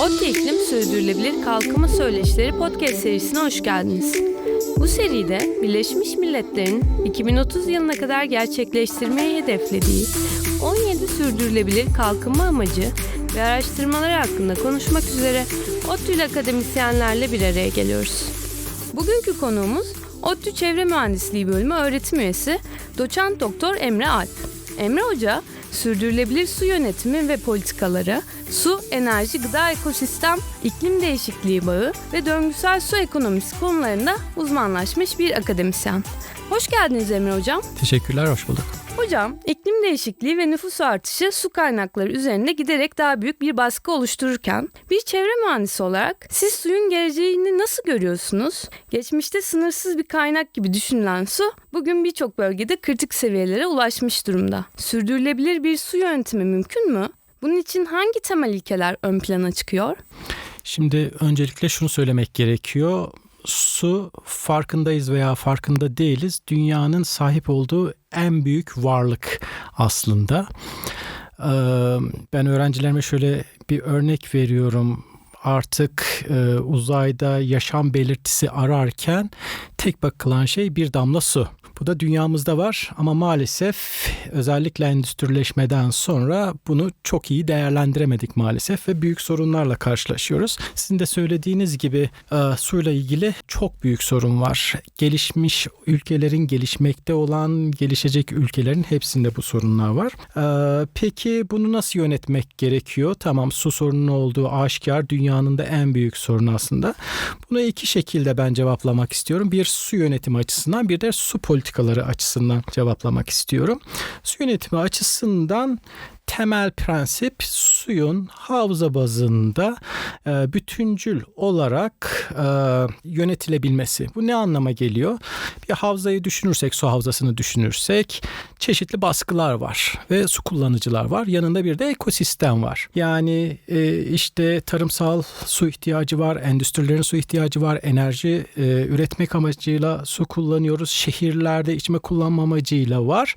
ODTÜ İklim Sürdürülebilir Kalkınma Söyleşileri podcast serisine hoş geldiniz. Bu seride Birleşmiş Milletler'in 2030 yılına kadar gerçekleştirmeyi hedeflediği 17 sürdürülebilir kalkınma amacı ve araştırmaları hakkında konuşmak üzere ODTÜ'lü akademisyenlerle bir araya geliyoruz. Bugünkü konuğumuz ODTÜ Çevre Mühendisliği Bölümü öğretim üyesi Doçent Doktor Emre Alp. Emre Hoca, sürdürülebilir su yönetimi ve politikaları, su, enerji, gıda ekosistem, iklim değişikliği bağı ve döngüsel su ekonomisi konularında uzmanlaşmış bir akademisyen. Hoş geldiniz Emre Hocam. Teşekkürler, hoş bulduk. Hocam, iklim değişikliği ve nüfus artışı su kaynakları üzerinde giderek daha büyük bir baskı oluştururken bir çevre mühendisi olarak siz suyun geleceğini nasıl görüyorsunuz? Geçmişte sınırsız bir kaynak gibi düşünülen su bugün birçok bölgede kritik seviyelere ulaşmış durumda. Sürdürülebilir bir su yönetimi mümkün mü? Bunun için hangi temel ilkeler ön plana çıkıyor? Şimdi öncelikle şunu söylemek gerekiyor. Su farkındayız veya farkında değiliz. Dünyanın sahip olduğu en büyük varlık aslında. Ben öğrencilerime şöyle bir örnek veriyorum artık e, uzayda yaşam belirtisi ararken tek bakılan şey bir damla su. Bu da dünyamızda var ama maalesef özellikle endüstrileşmeden sonra bunu çok iyi değerlendiremedik maalesef ve büyük sorunlarla karşılaşıyoruz. Sizin de söylediğiniz gibi e, suyla ilgili çok büyük sorun var. Gelişmiş ülkelerin, gelişmekte olan, gelişecek ülkelerin hepsinde bu sorunlar var. E, peki bunu nasıl yönetmek gerekiyor? Tamam su sorunu olduğu aşikar dünyanın da en büyük sorunu aslında. Bunu iki şekilde ben cevaplamak istiyorum. Bir su yönetimi açısından bir de su politikaları açısından cevaplamak istiyorum. Su yönetimi açısından temel prensip suyun havza bazında e, bütüncül olarak e, yönetilebilmesi. Bu ne anlama geliyor? Bir havzayı düşünürsek, su havzasını düşünürsek çeşitli baskılar var ve su kullanıcılar var. Yanında bir de ekosistem var. Yani e, işte tarımsal su ihtiyacı var, endüstrilerin su ihtiyacı var, enerji e, üretmek amacıyla su kullanıyoruz. Şehirlerde içme kullanma amacıyla var.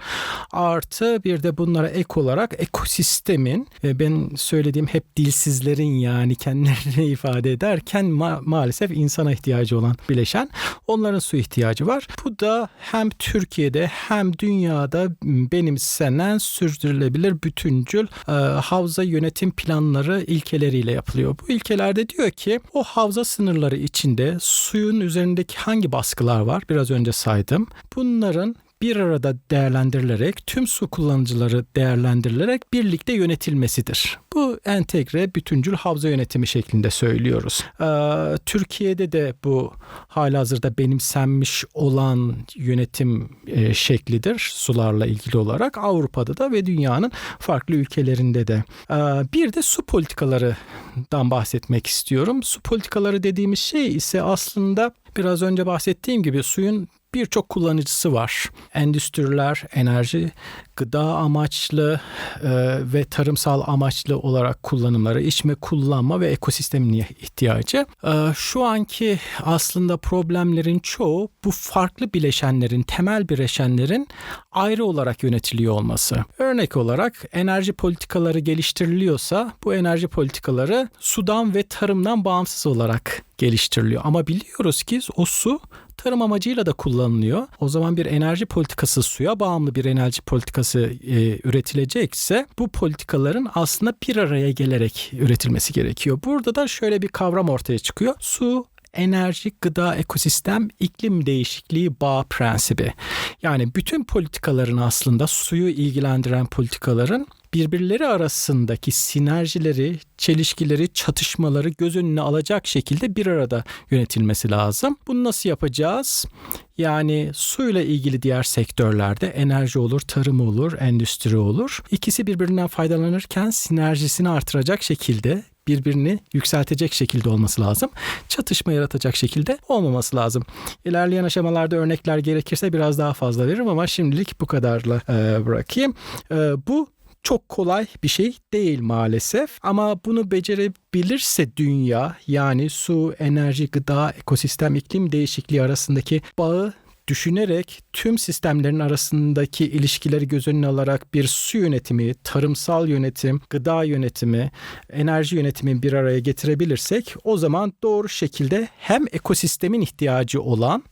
Artı bir de bunlara ek olarak ekosistemin ve ben söylediğim hep dilsizlerin yani kendilerini ifade ederken ma- maalesef insana ihtiyacı olan bileşen onların su ihtiyacı var. Bu da hem Türkiye'de hem dünyada benimsenen sürdürülebilir bütüncül e, havza yönetim planları ilkeleriyle yapılıyor. Bu ilkelerde diyor ki o havza sınırları içinde suyun üzerindeki hangi baskılar var biraz önce saydım. Bunların bir arada değerlendirilerek tüm su kullanıcıları değerlendirilerek birlikte yönetilmesidir. Bu entegre bütüncül havza yönetimi şeklinde söylüyoruz. Ee, Türkiye'de de bu halihazırda benimsenmiş olan yönetim e, şeklidir sularla ilgili olarak. Avrupa'da da ve dünyanın farklı ülkelerinde de. Ee, bir de su politikalarından bahsetmek istiyorum. Su politikaları dediğimiz şey ise aslında biraz önce bahsettiğim gibi suyun birçok kullanıcısı var. Endüstriler, enerji, gıda amaçlı e, ve tarımsal amaçlı olarak kullanımları, içme kullanma ve ekosistemin ihtiyacı. E, şu anki aslında problemlerin çoğu bu farklı bileşenlerin, temel bileşenlerin ayrı olarak yönetiliyor olması. Örnek olarak enerji politikaları geliştiriliyorsa bu enerji politikaları sudan ve tarımdan bağımsız olarak geliştiriliyor. Ama biliyoruz ki o su tarım amacıyla da kullanılıyor. O zaman bir enerji politikası suya bağımlı bir enerji politikası e, üretilecekse bu politikaların aslında bir araya gelerek üretilmesi gerekiyor. Burada da şöyle bir kavram ortaya çıkıyor. Su enerji, gıda, ekosistem, iklim değişikliği bağ prensibi. Yani bütün politikaların aslında suyu ilgilendiren politikaların birbirleri arasındaki sinerjileri, çelişkileri, çatışmaları göz önüne alacak şekilde bir arada yönetilmesi lazım. Bunu nasıl yapacağız? Yani suyla ilgili diğer sektörlerde enerji olur, tarım olur, endüstri olur. İkisi birbirinden faydalanırken sinerjisini artıracak şekilde birbirini yükseltecek şekilde olması lazım. Çatışma yaratacak şekilde olmaması lazım. İlerleyen aşamalarda örnekler gerekirse biraz daha fazla veririm ama şimdilik bu kadarla e, bırakayım. E, bu çok kolay bir şey değil maalesef. Ama bunu becerebilirse dünya yani su, enerji, gıda, ekosistem, iklim değişikliği arasındaki bağı düşünerek tüm sistemlerin arasındaki ilişkileri göz önüne alarak bir su yönetimi, tarımsal yönetim, gıda yönetimi, enerji yönetimi bir araya getirebilirsek o zaman doğru şekilde hem ekosistemin ihtiyacı olan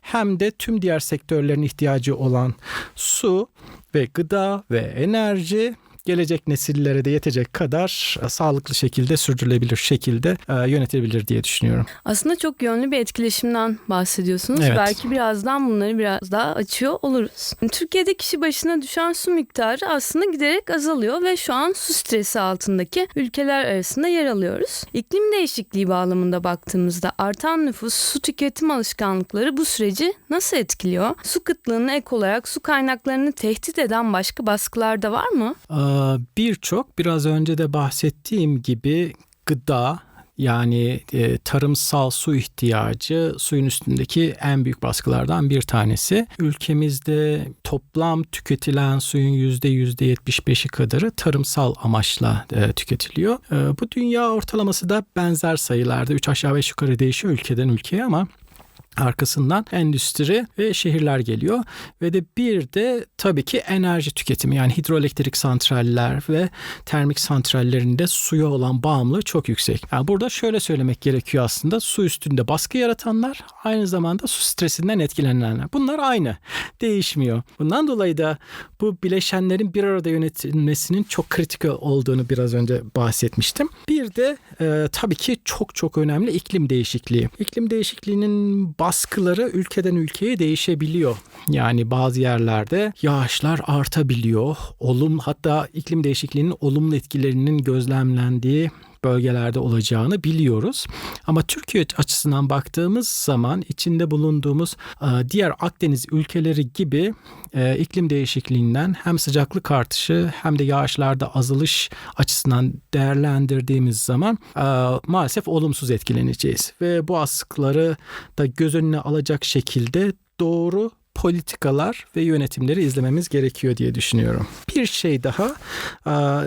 hem de tüm diğer sektörlerin ihtiyacı olan su ve gıda ve enerji gelecek nesillere de yetecek kadar e, sağlıklı şekilde sürdürülebilir şekilde e, yönetilebilir diye düşünüyorum. Aslında çok yönlü bir etkileşimden bahsediyorsunuz. Evet. Belki birazdan bunları biraz daha açıyor oluruz. Türkiye'de kişi başına düşen su miktarı aslında giderek azalıyor ve şu an su stresi altındaki ülkeler arasında yer alıyoruz. İklim değişikliği bağlamında baktığımızda artan nüfus, su tüketim alışkanlıkları bu süreci nasıl etkiliyor? Su kıtlığına ek olarak su kaynaklarını tehdit eden başka baskılar da var mı? Ee, Birçok biraz önce de bahsettiğim gibi gıda yani e, tarımsal su ihtiyacı suyun üstündeki en büyük baskılardan bir tanesi. Ülkemizde toplam tüketilen suyun yüzde yüzde 75'i kadarı tarımsal amaçla e, tüketiliyor. E, bu dünya ortalaması da benzer sayılarda 3 aşağı 5 yukarı değişiyor ülkeden ülkeye ama arkasından endüstri ve şehirler geliyor ve de bir de tabii ki enerji tüketimi yani hidroelektrik santraller ve termik santrallerinde suya olan bağımlılığı çok yüksek. Yani burada şöyle söylemek gerekiyor aslında su üstünde baskı yaratanlar aynı zamanda su stresinden etkilenenler. Bunlar aynı değişmiyor. Bundan dolayı da bu bileşenlerin bir arada yönetilmesinin çok kritik olduğunu biraz önce bahsetmiştim. Bir de e, tabii ki çok çok önemli iklim değişikliği. İklim değişikliğinin baskıları ülkeden ülkeye değişebiliyor. Yani bazı yerlerde yağışlar artabiliyor. Olum hatta iklim değişikliğinin olumlu etkilerinin gözlemlendiği bölgelerde olacağını biliyoruz. Ama Türkiye açısından baktığımız zaman içinde bulunduğumuz e, diğer Akdeniz ülkeleri gibi e, iklim değişikliğinden hem sıcaklık artışı hem de yağışlarda azalış açısından değerlendirdiğimiz zaman e, maalesef olumsuz etkileneceğiz. Ve bu askıları da göz önüne alacak şekilde doğru politikalar ve yönetimleri izlememiz gerekiyor diye düşünüyorum. Bir şey daha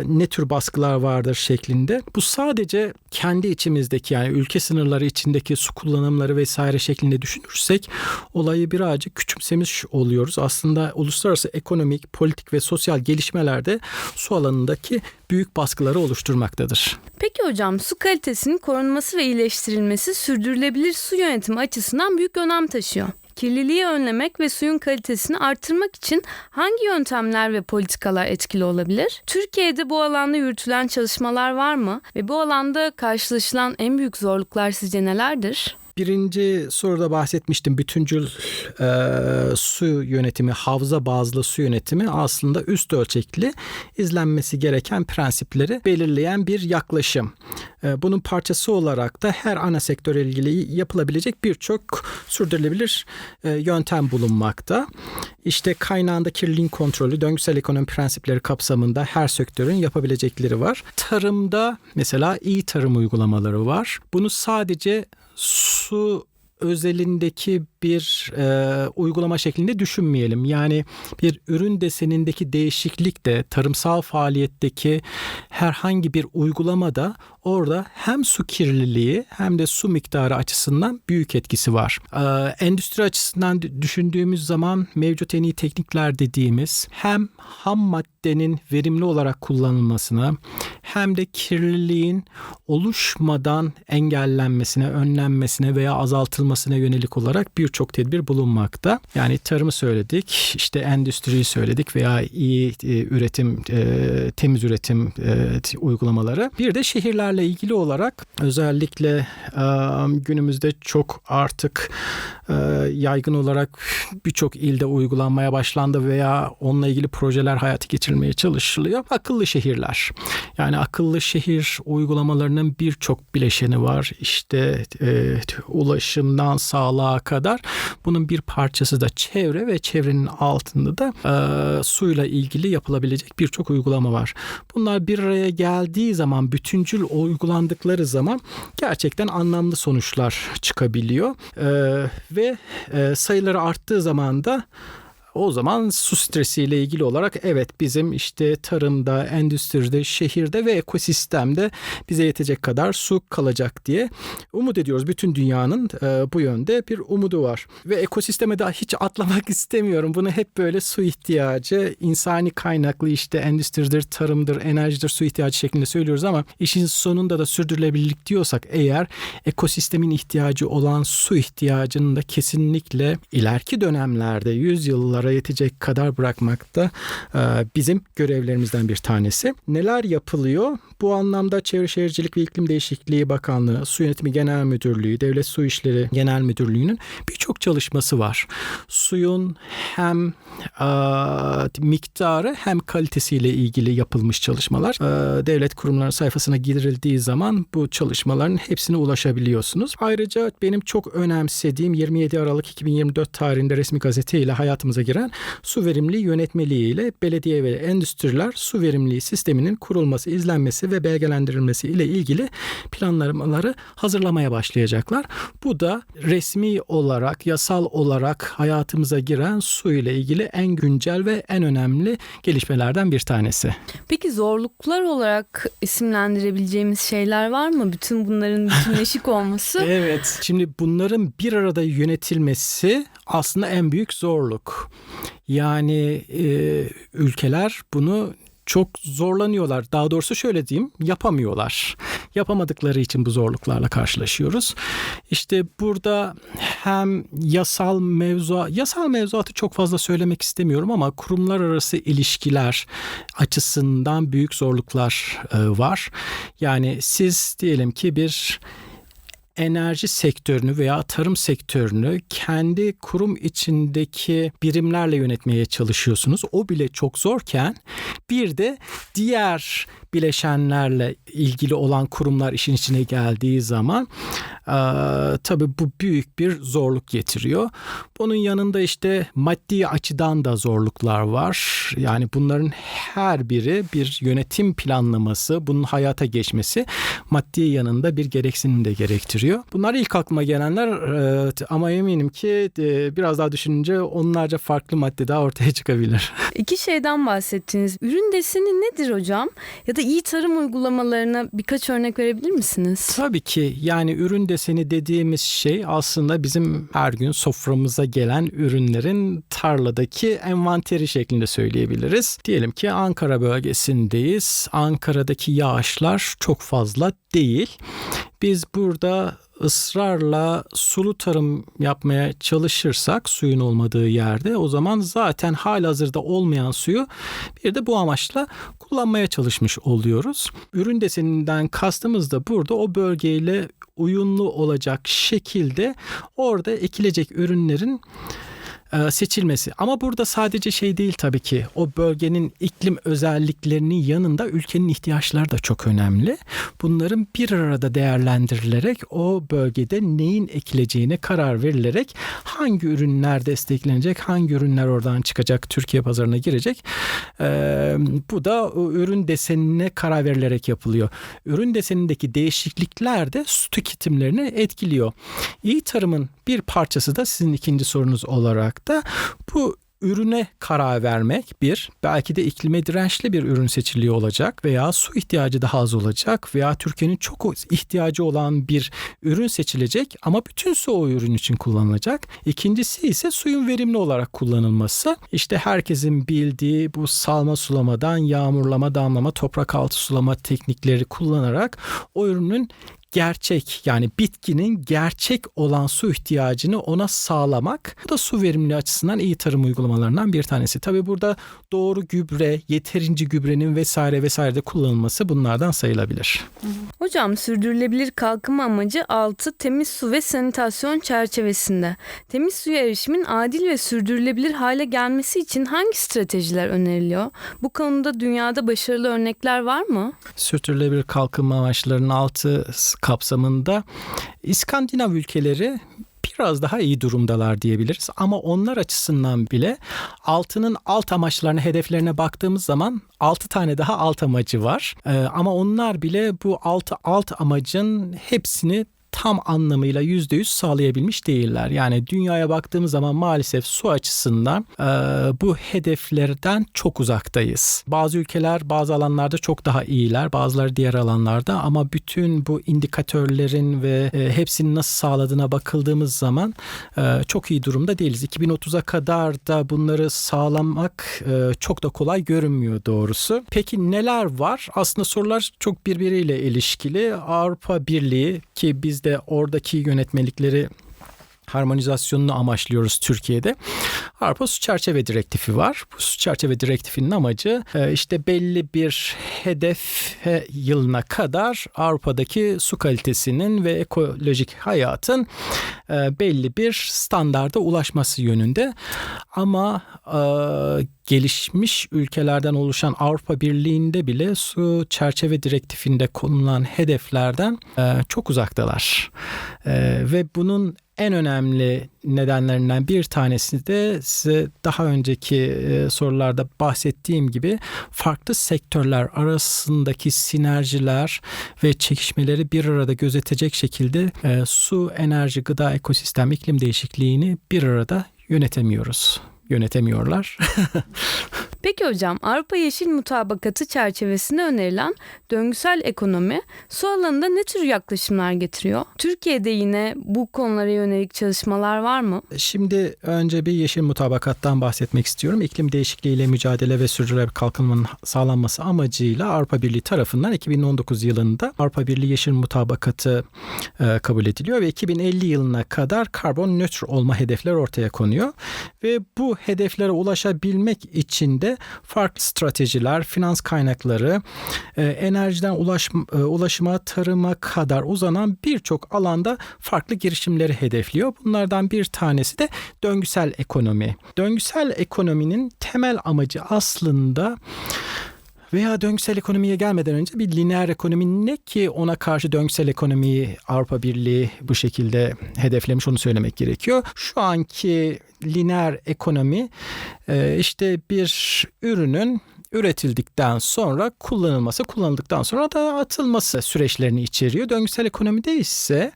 ne tür baskılar vardır şeklinde. Bu sadece kendi içimizdeki yani ülke sınırları içindeki su kullanımları vesaire şeklinde düşünürsek olayı birazcık küçümsemiş oluyoruz. Aslında uluslararası ekonomik, politik ve sosyal gelişmelerde su alanındaki büyük baskıları oluşturmaktadır. Peki hocam su kalitesinin korunması ve iyileştirilmesi sürdürülebilir su yönetimi açısından büyük önem taşıyor. Kirliliği önlemek ve suyun kalitesini artırmak için hangi yöntemler ve politikalar etkili olabilir? Türkiye'de bu alanda yürütülen çalışmalar var mı? Ve bu alanda karşılaşılan en büyük zorluklar sizce nelerdir? Birinci soruda bahsetmiştim bütüncül e, su yönetimi, havza bazlı su yönetimi aslında üst ölçekli izlenmesi gereken prensipleri belirleyen bir yaklaşım. E, bunun parçası olarak da her ana sektör ilgili yapılabilecek birçok sürdürülebilir e, yöntem bulunmakta. İşte kaynağında kirliliğin kontrolü, döngüsel ekonomi prensipleri kapsamında her sektörün yapabilecekleri var. Tarımda mesela iyi tarım uygulamaları var. Bunu sadece su özelindeki bir e, uygulama şeklinde düşünmeyelim. Yani bir ürün desenindeki değişiklik de tarımsal faaliyetteki herhangi bir uygulamada orada hem su kirliliği hem de su miktarı açısından büyük etkisi var. E, endüstri açısından düşündüğümüz zaman mevcut en iyi teknikler dediğimiz hem ham maddenin verimli olarak kullanılmasına hem de kirliliğin oluşmadan engellenmesine, önlenmesine veya azaltılmasına yönelik olarak birçok tedbir bulunmakta. Yani tarımı söyledik, işte endüstriyi söyledik veya iyi e, üretim, e, temiz üretim e, uygulamaları. Bir de şehirlerle ilgili olarak özellikle günümüzde çok artık yaygın olarak birçok ilde uygulanmaya başlandı veya onunla ilgili projeler hayata geçirilmeye çalışılıyor. Akıllı şehirler. Yani akıllı şehir uygulamalarının birçok bileşeni var. İşte e, ulaşımdan sağlığa kadar. Bunun bir parçası da çevre ve çevrenin altında da e, suyla ilgili yapılabilecek birçok uygulama var. Bunlar bir araya geldiği zaman bütüncül uygulandıkları zaman gerçekten anlamlı sonuçlar çıkabiliyor. E, ve e, sayıları arttığı zaman da O zaman su stresiyle ilgili olarak evet bizim işte tarımda, endüstride, şehirde ve ekosistemde bize yetecek kadar su kalacak diye umut ediyoruz. Bütün dünyanın e, bu yönde bir umudu var. Ve ekosisteme daha hiç atlamak istemiyorum. Bunu hep böyle su ihtiyacı, insani kaynaklı işte endüstridir, tarımdır, enerjidir, su ihtiyacı şeklinde söylüyoruz ama işin sonunda da sürdürülebilirlik diyorsak eğer ekosistemin ihtiyacı olan su ihtiyacını da kesinlikle ileriki dönemlerde yüzyıllara yetecek kadar bırakmak da e, bizim görevlerimizden bir tanesi. Neler yapılıyor? Bu anlamda Çevre Şehircilik ve İklim Değişikliği Bakanlığı, Su Yönetimi Genel Müdürlüğü, Devlet Su İşleri Genel Müdürlüğü'nün birçok çalışması var. Suyun hem e, miktarı hem kalitesiyle ilgili yapılmış çalışmalar. E, devlet kurumlarının sayfasına girildiği zaman bu çalışmaların hepsine ulaşabiliyorsunuz. Ayrıca benim çok önemsediğim 27 Aralık 2024 tarihinde resmi gazete ile hayatımıza giren su verimliliği yönetmeliği ile belediye ve endüstriler su verimliliği sisteminin kurulması, izlenmesi ve belgelendirilmesi ile ilgili planlamaları hazırlamaya başlayacaklar. Bu da resmi olarak, yasal olarak hayatımıza giren su ile ilgili en güncel ve en önemli gelişmelerden bir tanesi. Peki zorluklar olarak isimlendirebileceğimiz şeyler var mı? Bütün bunların bütünleşik olması. Evet. Şimdi bunların bir arada yönetilmesi aslında en büyük zorluk. Yani e, ülkeler bunu çok zorlanıyorlar. Daha doğrusu şöyle diyeyim, yapamıyorlar. Yapamadıkları için bu zorluklarla karşılaşıyoruz. İşte burada hem yasal mevzu, yasal mevzuatı çok fazla söylemek istemiyorum ama kurumlar arası ilişkiler açısından büyük zorluklar e, var. Yani siz diyelim ki bir enerji sektörünü veya tarım sektörünü kendi kurum içindeki birimlerle yönetmeye çalışıyorsunuz. O bile çok zorken bir de diğer bileşenlerle ilgili olan kurumlar işin içine geldiği zaman e, tabii bu büyük bir zorluk getiriyor. Bunun yanında işte maddi açıdan da zorluklar var. Yani bunların her biri bir yönetim planlaması, bunun hayata geçmesi maddi yanında bir gereksinim de gerektiriyor. Bunlar ilk aklıma gelenler e, ama eminim ki e, biraz daha düşününce onlarca farklı madde daha ortaya çıkabilir. İki şeyden bahsettiniz. Ürün deseni nedir hocam? Ya da iyi tarım uygulamalarına birkaç örnek verebilir misiniz? Tabii ki yani ürün deseni dediğimiz şey aslında bizim her gün soframıza gelen ürünlerin tarladaki envanteri şeklinde söyleyebiliriz. Diyelim ki Ankara bölgesindeyiz. Ankara'daki yağışlar çok fazla değil. Biz burada ısrarla sulu tarım yapmaya çalışırsak suyun olmadığı yerde o zaman zaten halihazırda olmayan suyu bir de bu amaçla kullanmaya çalışmış oluyoruz. Ürün deseninden kastımız da burada o bölgeyle uyumlu olacak şekilde orada ekilecek ürünlerin seçilmesi. Ama burada sadece şey değil tabii ki. O bölgenin iklim özelliklerinin yanında ülkenin ihtiyaçları da çok önemli. Bunların bir arada değerlendirilerek o bölgede neyin ekileceğine karar verilerek hangi ürünler desteklenecek, hangi ürünler oradan çıkacak, Türkiye pazarına girecek. Ee, bu da ürün desenine karar verilerek yapılıyor. Ürün desenindeki değişiklikler de su tüketimlerini etkiliyor. İyi tarımın bir parçası da sizin ikinci sorunuz olarak da bu ürüne karar vermek bir belki de iklime dirençli bir ürün seçiliyor olacak veya su ihtiyacı daha az olacak veya Türkiye'nin çok ihtiyacı olan bir ürün seçilecek ama bütün su o ürün için kullanılacak. İkincisi ise suyun verimli olarak kullanılması. İşte herkesin bildiği bu salma sulamadan yağmurlama, damlama, toprak altı sulama teknikleri kullanarak o ürünün gerçek yani bitkinin gerçek olan su ihtiyacını ona sağlamak. Bu da su verimliliği açısından iyi tarım uygulamalarından bir tanesi. Tabi burada doğru gübre, yeterince gübrenin vesaire vesaire de kullanılması bunlardan sayılabilir. Hocam sürdürülebilir kalkınma amacı 6 temiz su ve sanitasyon çerçevesinde. Temiz suya erişimin adil ve sürdürülebilir hale gelmesi için hangi stratejiler öneriliyor? Bu konuda dünyada başarılı örnekler var mı? Sürdürülebilir kalkınma amaçlarının altı kapsamında İskandinav ülkeleri biraz daha iyi durumdalar diyebiliriz. Ama onlar açısından bile altının alt amaçlarına, hedeflerine baktığımız zaman 6 tane daha alt amacı var. Ee, ama onlar bile bu 6 alt amacın hepsini tam anlamıyla %100 sağlayabilmiş değiller. Yani dünyaya baktığımız zaman maalesef su açısından e, bu hedeflerden çok uzaktayız. Bazı ülkeler bazı alanlarda çok daha iyiler, bazıları diğer alanlarda ama bütün bu indikatörlerin ve e, hepsinin nasıl sağladığına bakıldığımız zaman e, çok iyi durumda değiliz. 2030'a kadar da bunları sağlamak e, çok da kolay görünmüyor doğrusu. Peki neler var? Aslında sorular çok birbiriyle ilişkili. Avrupa Birliği ki biz de oradaki yönetmelikleri harmonizasyonunu amaçlıyoruz Türkiye'de. Avrupa Su Çerçeve Direktifi var. Bu Su Çerçeve Direktifi'nin amacı e, işte belli bir hedef yılına kadar Avrupa'daki su kalitesinin ve ekolojik hayatın e, belli bir standarda ulaşması yönünde. Ama e, gelişmiş ülkelerden oluşan Avrupa Birliği'nde bile su çerçeve direktifinde konulan hedeflerden çok uzaktalar. Ve bunun en önemli nedenlerinden bir tanesi de size daha önceki e, sorularda bahsettiğim gibi farklı sektörler arasındaki sinerjiler ve çekişmeleri bir arada gözetecek şekilde e, su, enerji, gıda, ekosistem, iklim değişikliğini bir arada yönetemiyoruz. Yönetemiyorlar. Peki hocam Avrupa Yeşil Mutabakatı çerçevesinde önerilen döngüsel ekonomi su alanında ne tür yaklaşımlar getiriyor? Türkiye'de yine bu konulara yönelik çalışmalar var mı? Şimdi önce bir yeşil mutabakattan bahsetmek istiyorum. İklim değişikliğiyle mücadele ve sürdürülebilir kalkınmanın sağlanması amacıyla Avrupa Birliği tarafından 2019 yılında Avrupa Birliği Yeşil Mutabakatı e, kabul ediliyor ve 2050 yılına kadar karbon nötr olma hedefleri ortaya konuyor ve bu hedeflere ulaşabilmek için de farklı stratejiler, finans kaynakları, e, enerjiden ulaşma, e, ulaşıma, tarıma kadar uzanan birçok alanda farklı girişimleri hedefliyor. Bunlardan bir tanesi de döngüsel ekonomi. Döngüsel ekonominin temel amacı aslında veya döngüsel ekonomiye gelmeden önce bir lineer ekonomi ne ki ona karşı döngüsel ekonomiyi Avrupa Birliği bu şekilde hedeflemiş onu söylemek gerekiyor. Şu anki lineer ekonomi e, işte bir ürünün üretildikten sonra kullanılması, kullanıldıktan sonra da atılması süreçlerini içeriyor. Döngüsel ekonomide ise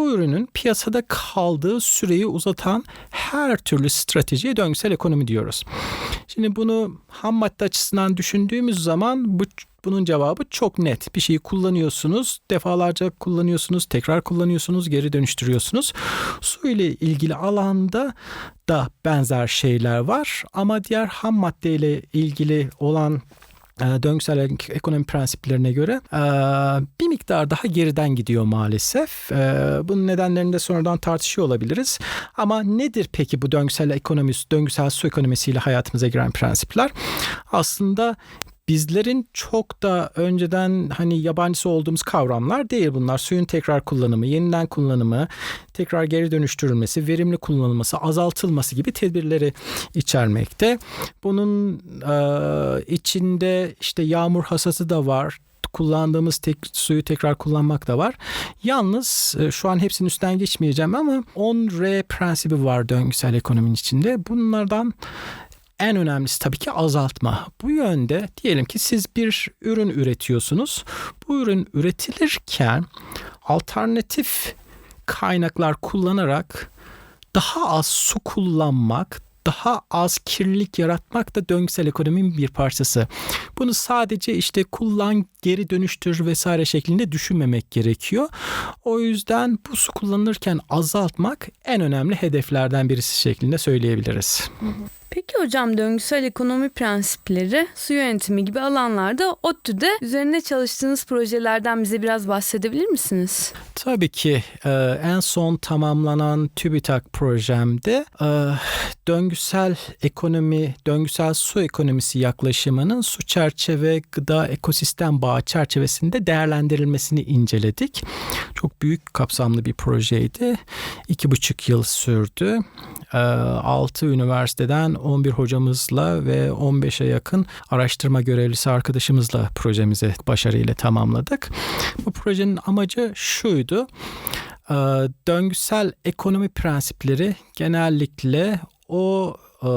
bu ürünün piyasada kaldığı süreyi uzatan her türlü stratejiye döngüsel ekonomi diyoruz. Şimdi bunu ham madde açısından düşündüğümüz zaman bu bunun cevabı çok net. Bir şeyi kullanıyorsunuz, defalarca kullanıyorsunuz, tekrar kullanıyorsunuz, geri dönüştürüyorsunuz. Su ile ilgili alanda da benzer şeyler var ama diğer ham madde ile ilgili olan döngüsel ekonomi prensiplerine göre e, bir miktar daha geriden gidiyor maalesef. E, bunun nedenlerini de sonradan tartışıyor olabiliriz. Ama nedir peki bu döngüsel ekonomi, döngüsel su ekonomisiyle hayatımıza giren prensipler? Aslında bizlerin çok da önceden hani yabancısı olduğumuz kavramlar değil bunlar. Suyun tekrar kullanımı, yeniden kullanımı, tekrar geri dönüştürülmesi, verimli kullanılması, azaltılması gibi tedbirleri içermekte. Bunun e, içinde işte yağmur hasası da var, kullandığımız tek, suyu tekrar kullanmak da var. Yalnız e, şu an hepsinin üstten geçmeyeceğim ama 10R prensibi var döngüsel ekonominin içinde. Bunlardan en önemlisi tabii ki azaltma. Bu yönde diyelim ki siz bir ürün üretiyorsunuz. Bu ürün üretilirken alternatif kaynaklar kullanarak daha az su kullanmak, daha az kirlilik yaratmak da döngüsel ekonominin bir parçası. Bunu sadece işte kullan, geri dönüştür vesaire şeklinde düşünmemek gerekiyor. O yüzden bu su kullanırken azaltmak en önemli hedeflerden birisi şeklinde söyleyebiliriz. Hı hı. Peki hocam döngüsel ekonomi prensipleri su yönetimi gibi alanlarda ODTÜ'de üzerinde çalıştığınız projelerden bize biraz bahsedebilir misiniz? Tabii ki e, en son tamamlanan TÜBİTAK projemde e, döngüsel ekonomi, döngüsel su ekonomisi yaklaşımının su çerçeve gıda ekosistem bağı çerçevesinde değerlendirilmesini inceledik. Çok büyük kapsamlı bir projeydi. İki buçuk yıl sürdü. E, altı üniversiteden 11 hocamızla ve 15'e yakın araştırma görevlisi arkadaşımızla projemizi başarıyla tamamladık. Bu projenin amacı şuydu. Ee, döngüsel ekonomi prensipleri genellikle o e,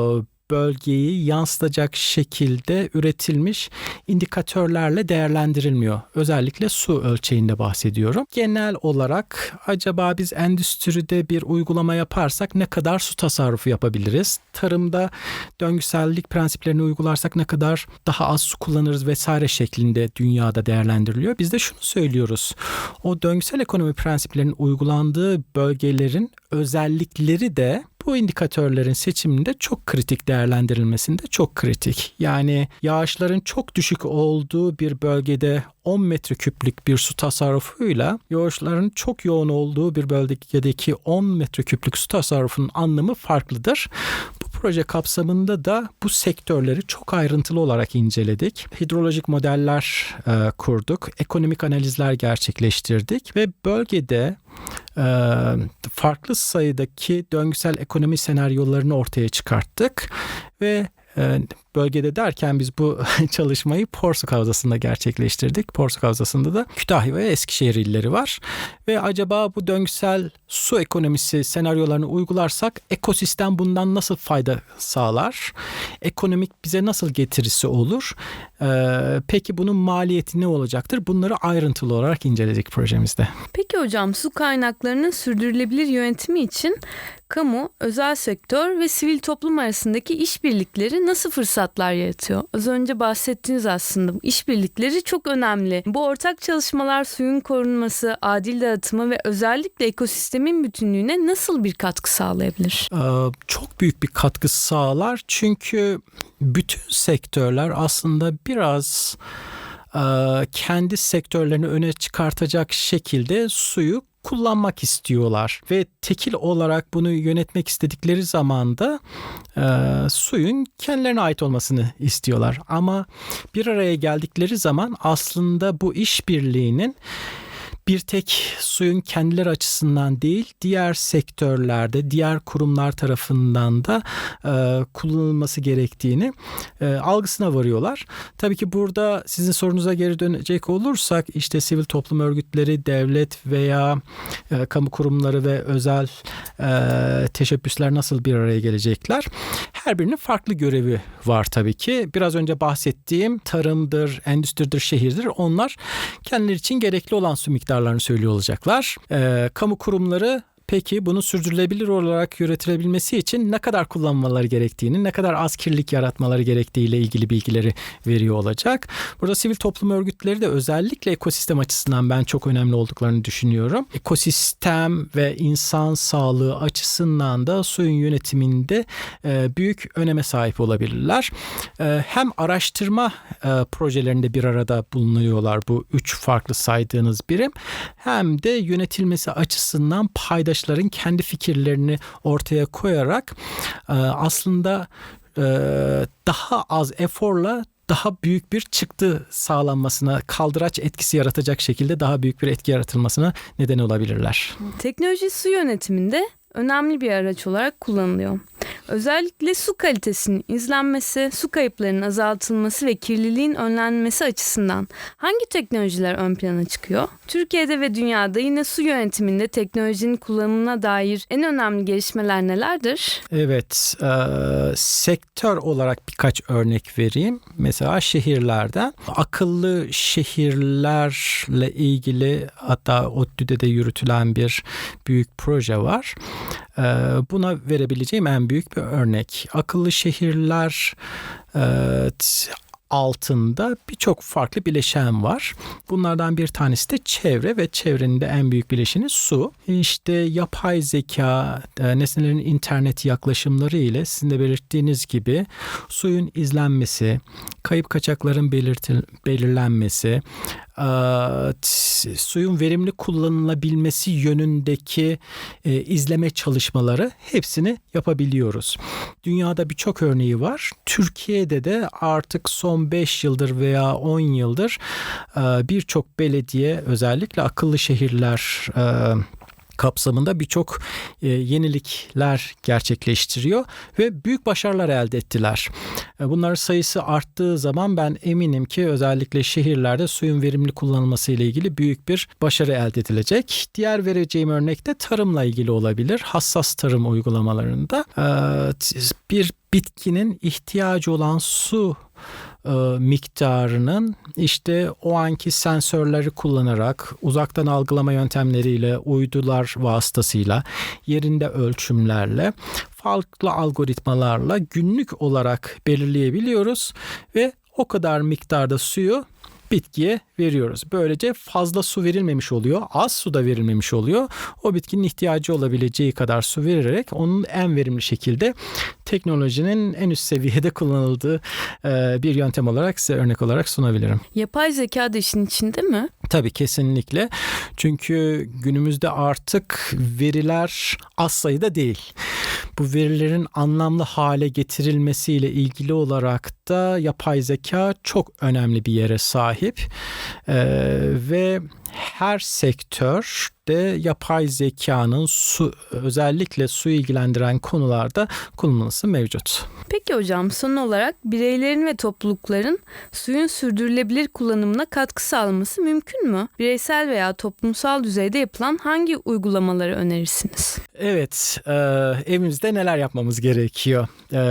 bölgeyi yansıtacak şekilde üretilmiş indikatörlerle değerlendirilmiyor. Özellikle su ölçeğinde bahsediyorum. Genel olarak acaba biz endüstride bir uygulama yaparsak ne kadar su tasarrufu yapabiliriz? Tarımda döngüsellik prensiplerini uygularsak ne kadar daha az su kullanırız vesaire şeklinde dünyada değerlendiriliyor. Biz de şunu söylüyoruz. O döngüsel ekonomi prensiplerinin uygulandığı bölgelerin özellikleri de bu indikatörlerin seçiminde çok kritik değerlendirilmesinde çok kritik. Yani yağışların çok düşük olduğu bir bölgede 10 metreküplük bir su tasarrufuyla yağışların çok yoğun olduğu bir bölgedeki 10 metreküplük su tasarrufunun anlamı farklıdır. Bu proje kapsamında da bu sektörleri çok ayrıntılı olarak inceledik. Hidrolojik modeller e, kurduk, ekonomik analizler gerçekleştirdik ve bölgede farklı sayıdaki döngüsel ekonomi senaryolarını ortaya çıkarttık ve e, bölgede derken biz bu çalışmayı Porsuk Havzası'nda gerçekleştirdik. Porsuk Havzası'nda da Kütahya ve Eskişehir illeri var. Ve acaba bu döngüsel su ekonomisi senaryolarını uygularsak ekosistem bundan nasıl fayda sağlar? Ekonomik bize nasıl getirisi olur? Ee, peki bunun maliyeti ne olacaktır? Bunları ayrıntılı olarak inceledik projemizde. Peki hocam su kaynaklarının sürdürülebilir yönetimi için kamu, özel sektör ve sivil toplum arasındaki işbirlikleri nasıl fırsatlar yaratıyor? Az önce bahsettiğiniz aslında işbirlikleri çok önemli. Bu ortak çalışmalar suyun korunması, adil dağıtımı ve özellikle ekosistemin bütünlüğüne nasıl bir katkı sağlayabilir? Ee, çok büyük bir katkı sağlar çünkü bütün sektörler aslında biraz e, kendi sektörlerini öne çıkartacak şekilde suyu kullanmak istiyorlar ve tekil olarak bunu yönetmek istedikleri zaman da e, suyun kendilerine ait olmasını istiyorlar. Ama bir araya geldikleri zaman aslında bu işbirliğinin bir tek suyun kendileri açısından değil diğer sektörlerde diğer kurumlar tarafından da e, kullanılması gerektiğini e, algısına varıyorlar. Tabii ki burada sizin sorunuza geri dönecek olursak işte sivil toplum örgütleri, devlet veya e, kamu kurumları ve özel e, teşebbüsler nasıl bir araya gelecekler? Her birinin farklı görevi var tabii ki. Biraz önce bahsettiğim tarımdır, endüstridir, şehirdir. Onlar kendileri için gerekli olan su miktarlarını söylüyor olacaklar. E, kamu kurumları Peki bunu sürdürülebilir olarak üretilebilmesi için ne kadar kullanmaları gerektiğini, ne kadar az kirlilik yaratmaları gerektiği ile ilgili bilgileri veriyor olacak. Burada sivil toplum örgütleri de özellikle ekosistem açısından ben çok önemli olduklarını düşünüyorum. Ekosistem ve insan sağlığı açısından da suyun yönetiminde e, büyük öneme sahip olabilirler. E, hem araştırma e, projelerinde bir arada bulunuyorlar bu üç farklı saydığınız birim hem de yönetilmesi açısından paydaş arkadaşların kendi fikirlerini ortaya koyarak e, aslında e, daha az eforla daha büyük bir çıktı sağlanmasına, kaldıraç etkisi yaratacak şekilde daha büyük bir etki yaratılmasına neden olabilirler. Teknoloji su yönetiminde önemli bir araç olarak kullanılıyor. Özellikle su kalitesinin izlenmesi, su kayıplarının azaltılması ve kirliliğin önlenmesi açısından hangi teknolojiler ön plana çıkıyor? Türkiye'de ve dünyada yine su yönetiminde teknolojinin kullanımına dair en önemli gelişmeler nelerdir? Evet, e, sektör olarak birkaç örnek vereyim. Mesela şehirlerden akıllı şehirlerle ilgili hatta ODTÜ'de de yürütülen bir büyük proje var. E, buna verebileceğim en büyük bir örnek. Akıllı şehirler e, altında birçok farklı bileşen var. Bunlardan bir tanesi de çevre ve çevrenin de en büyük bileşeni su. İşte yapay zeka, e, nesnelerin internet yaklaşımları ile sizin de belirttiğiniz gibi suyun izlenmesi, kayıp kaçakların belirtil, belirlenmesi, suyun verimli kullanılabilmesi yönündeki e, izleme çalışmaları hepsini yapabiliyoruz. Dünyada birçok örneği var. Türkiye'de de artık son 5 yıldır veya 10 yıldır e, birçok belediye özellikle akıllı şehirler e, kapsamında birçok e, yenilikler gerçekleştiriyor ve büyük başarılar elde ettiler. E, bunların sayısı arttığı zaman ben eminim ki özellikle şehirlerde suyun verimli kullanılması ile ilgili büyük bir başarı elde edilecek. Diğer vereceğim örnek de tarımla ilgili olabilir. Hassas tarım uygulamalarında e, bir bitkinin ihtiyacı olan su e, miktarının işte o anki sensörleri kullanarak uzaktan algılama yöntemleriyle uydular vasıtasıyla yerinde ölçümlerle farklı algoritmalarla günlük olarak belirleyebiliyoruz ve o kadar miktarda suyu bitkiye veriyoruz. Böylece fazla su verilmemiş oluyor, az su da verilmemiş oluyor. O bitkinin ihtiyacı olabileceği kadar su vererek onun en verimli şekilde teknolojinin en üst seviyede kullanıldığı bir yöntem olarak size örnek olarak sunabilirim. Yapay zeka da işin içinde mi? Tabii kesinlikle. Çünkü günümüzde artık veriler az sayıda değil. Bu verilerin anlamlı hale getirilmesiyle ilgili olarak da yapay zeka çok önemli bir yere sahip. Ee, ve her sektörde yapay zekanın su özellikle su ilgilendiren konularda kullanılması mevcut. Peki hocam son olarak bireylerin ve toplulukların suyun sürdürülebilir kullanımına katkı sağlaması mümkün mü? Bireysel veya toplumsal düzeyde yapılan hangi uygulamaları önerirsiniz? Evet, e, evimizde neler yapmamız gerekiyor? E,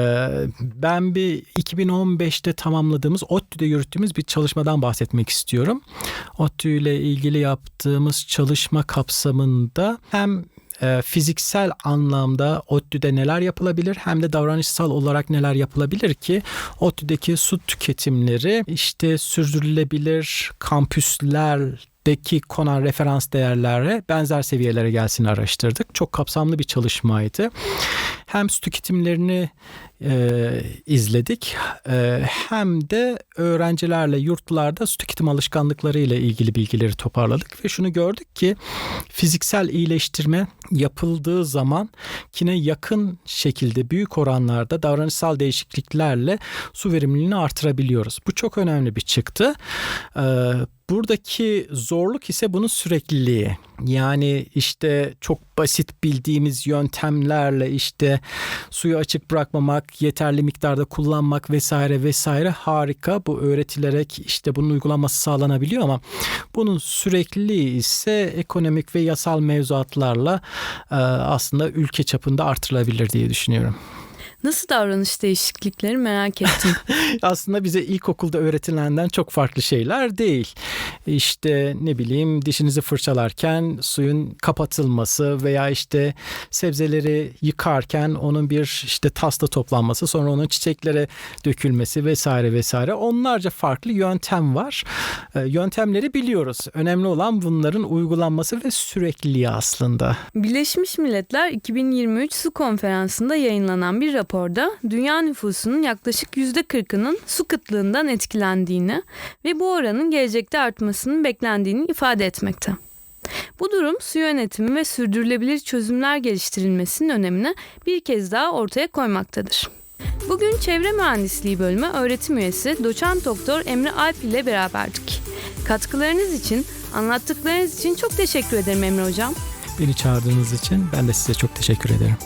ben bir 2015'te tamamladığımız ODTÜ'de yürüttüğümüz bir çalışmadan bahsetmek istiyorum. ODTÜ ile ilgili yaptığımız çalışma kapsamında hem e, fiziksel anlamda ODTÜ'de neler yapılabilir hem de davranışsal olarak neler yapılabilir ki ODTÜ'deki su tüketimleri işte sürdürülebilir kampüsler deki konan referans değerlere benzer seviyelere gelsin araştırdık. Çok kapsamlı bir çalışmaydı. Hem su tüketimlerini e, izledik e, hem de öğrencilerle yurtlarda su tüketim alışkanlıkları ile ilgili bilgileri toparladık ve şunu gördük ki fiziksel iyileştirme yapıldığı zaman kine yakın şekilde büyük oranlarda davranışsal değişikliklerle su verimliliğini artırabiliyoruz. Bu çok önemli bir çıktı. E, Buradaki zorluk ise bunun sürekliliği. Yani işte çok basit bildiğimiz yöntemlerle işte suyu açık bırakmamak, yeterli miktarda kullanmak vesaire vesaire harika. Bu öğretilerek işte bunun uygulaması sağlanabiliyor ama bunun sürekliliği ise ekonomik ve yasal mevzuatlarla aslında ülke çapında artırılabilir diye düşünüyorum. Nasıl davranış değişiklikleri merak ettim. Aslında bize ilkokulda öğretilenden çok farklı şeyler değil. İşte ne bileyim dişinizi fırçalarken suyun kapatılması veya işte sebzeleri yıkarken onun bir işte tasta toplanması sonra onun çiçeklere dökülmesi vesaire vesaire onlarca farklı yöntem var. Yöntemleri biliyoruz. Önemli olan bunların uygulanması ve sürekliliği aslında. Birleşmiş Milletler 2023 Su Konferansı'nda yayınlanan bir rapor raporda dünya nüfusunun yaklaşık %40'ının su kıtlığından etkilendiğini ve bu oranın gelecekte artmasının beklendiğini ifade etmekte. Bu durum su yönetimi ve sürdürülebilir çözümler geliştirilmesinin önemini bir kez daha ortaya koymaktadır. Bugün Çevre Mühendisliği Bölümü öğretim üyesi Doçent Doktor Emre Alp ile beraberdik. Katkılarınız için, anlattıklarınız için çok teşekkür ederim Emre Hocam. Beni çağırdığınız için ben de size çok teşekkür ederim.